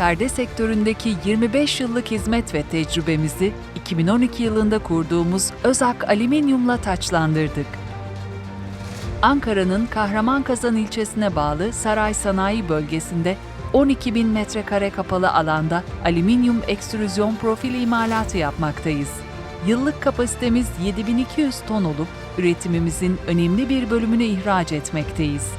perde sektöründeki 25 yıllık hizmet ve tecrübemizi 2012 yılında kurduğumuz Özak Alüminyum'la taçlandırdık. Ankara'nın Kahramankazan ilçesine bağlı Saray Sanayi Bölgesi'nde 12 bin metrekare kapalı alanda alüminyum ekstrüzyon profil imalatı yapmaktayız. Yıllık kapasitemiz 7200 ton olup üretimimizin önemli bir bölümünü ihraç etmekteyiz.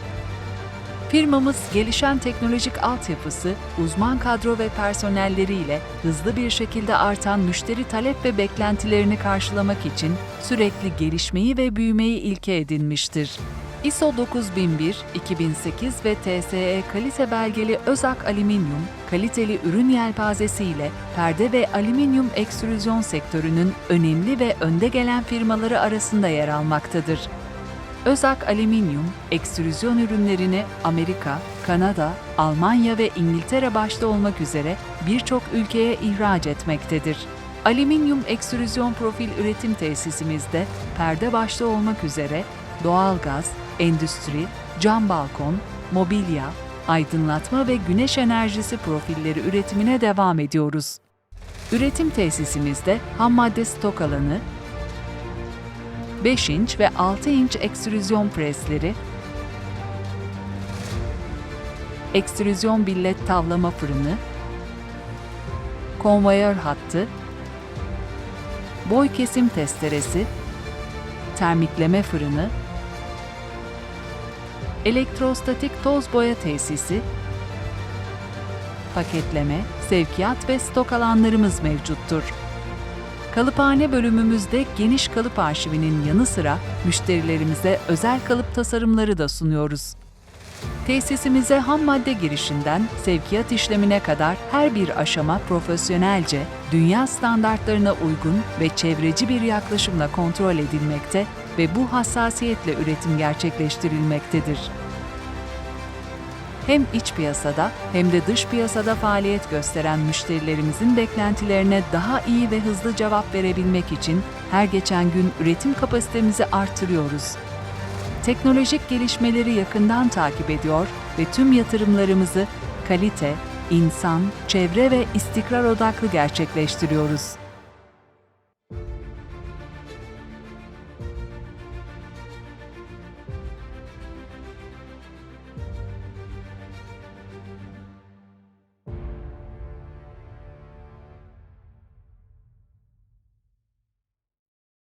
Firmamız gelişen teknolojik altyapısı, uzman kadro ve personelleriyle hızlı bir şekilde artan müşteri talep ve beklentilerini karşılamak için sürekli gelişmeyi ve büyümeyi ilke edinmiştir. ISO 9001, 2008 ve TSE kalite belgeli Özak Alüminyum, kaliteli ürün yelpazesiyle perde ve alüminyum ekstrüzyon sektörünün önemli ve önde gelen firmaları arasında yer almaktadır. Özak Alüminyum, ekstrüzyon ürünlerini Amerika, Kanada, Almanya ve İngiltere başta olmak üzere birçok ülkeye ihraç etmektedir. Alüminyum ekstrüzyon profil üretim tesisimizde perde başta olmak üzere doğalgaz, endüstri, cam balkon, mobilya, aydınlatma ve güneş enerjisi profilleri üretimine devam ediyoruz. Üretim tesisimizde ham madde stok alanı, 5 inç ve 6 inç ekstrüzyon presleri, ekstrüzyon billet tavlama fırını, konveyör hattı, boy kesim testeresi, termikleme fırını, elektrostatik toz boya tesisi, paketleme, sevkiyat ve stok alanlarımız mevcuttur. Kalıphane bölümümüzde geniş kalıp arşivinin yanı sıra müşterilerimize özel kalıp tasarımları da sunuyoruz. Tesisimize ham madde girişinden sevkiyat işlemine kadar her bir aşama profesyonelce, dünya standartlarına uygun ve çevreci bir yaklaşımla kontrol edilmekte ve bu hassasiyetle üretim gerçekleştirilmektedir. Hem iç piyasada hem de dış piyasada faaliyet gösteren müşterilerimizin beklentilerine daha iyi ve hızlı cevap verebilmek için her geçen gün üretim kapasitemizi artırıyoruz. Teknolojik gelişmeleri yakından takip ediyor ve tüm yatırımlarımızı kalite, insan, çevre ve istikrar odaklı gerçekleştiriyoruz.